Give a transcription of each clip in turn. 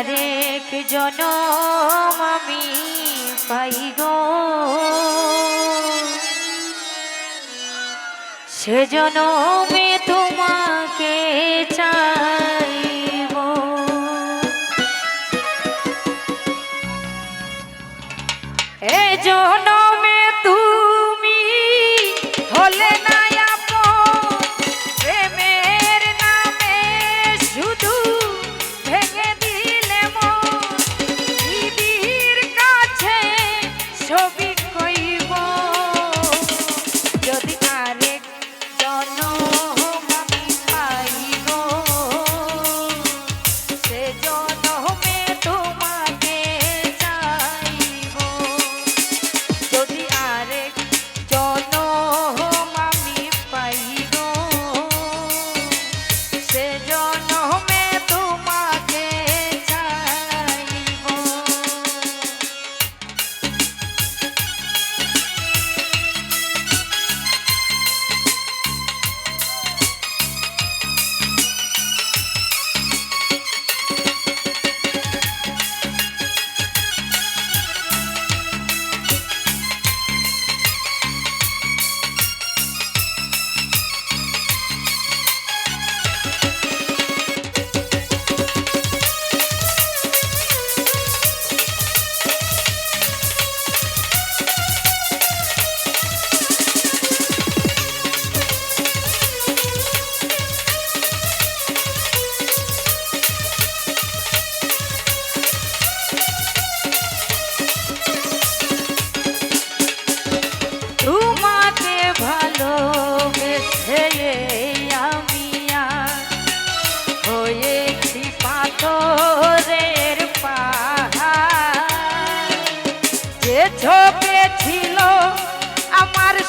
আরেক জনম আমি পাই গো। সে তোমাকে চাইব। এ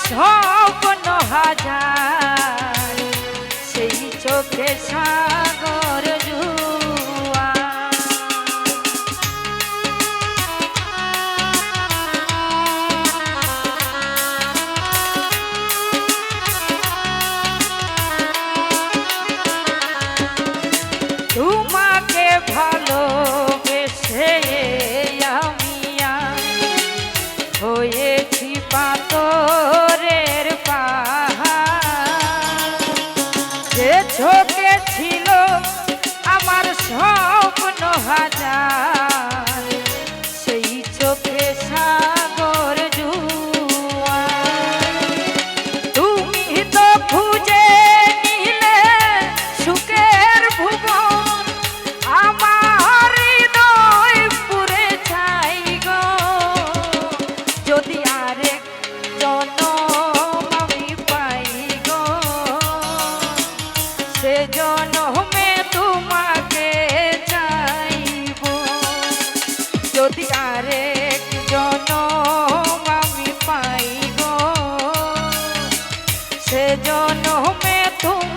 স্বপ্ন হাজার সেই চোখে সাগর। যদি আরেক জন আমি পাই সে তুমি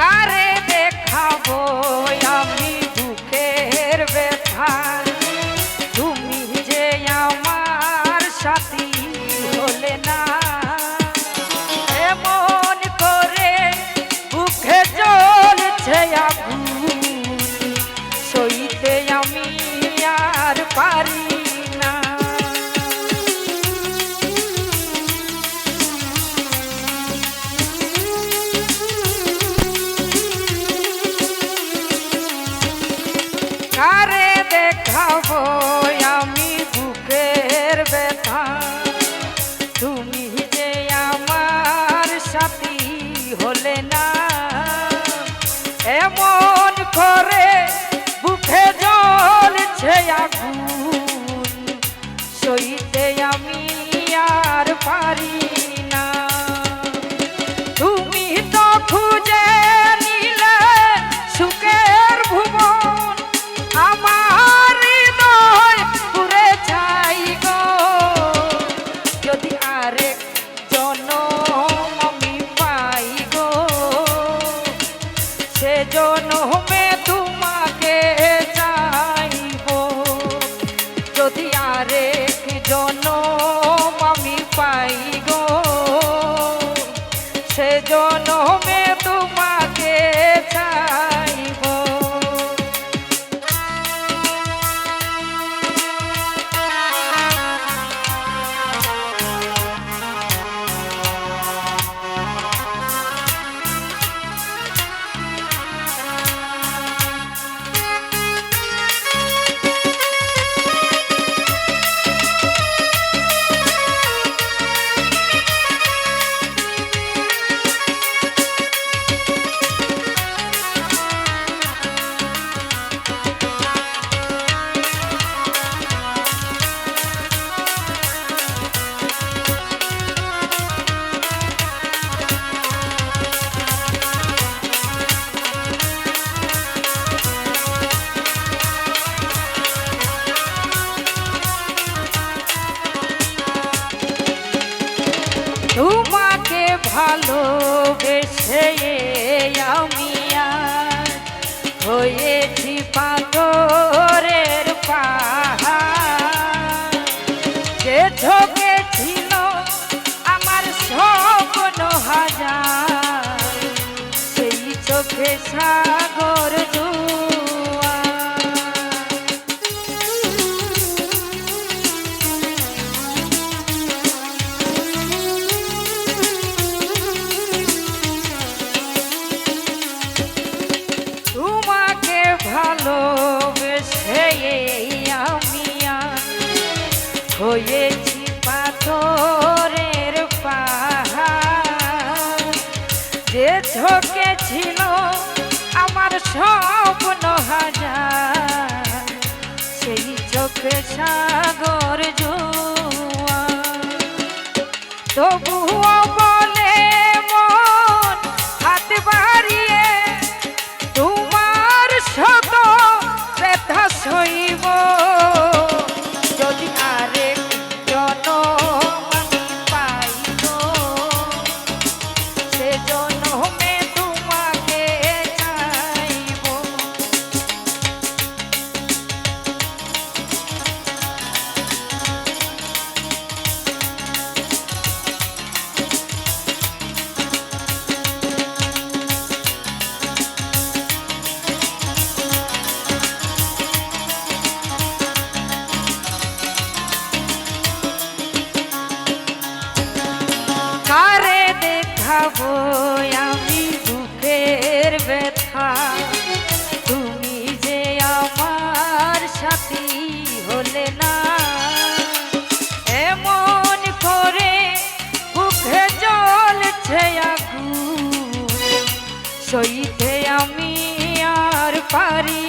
Carre! Daddy. ভালোবেসে আমি আর হয়েছি পাগরের পাহাড়। যে ছিল আমার স্বপ্ন হাজার সেই চোখে সাগর যে ঝোঁকে ছিল আমার স্বপ্ন হাজার সেই চোখে সাগর জোয়া তবুও বুঝে আগু সইতে আমি আর পারি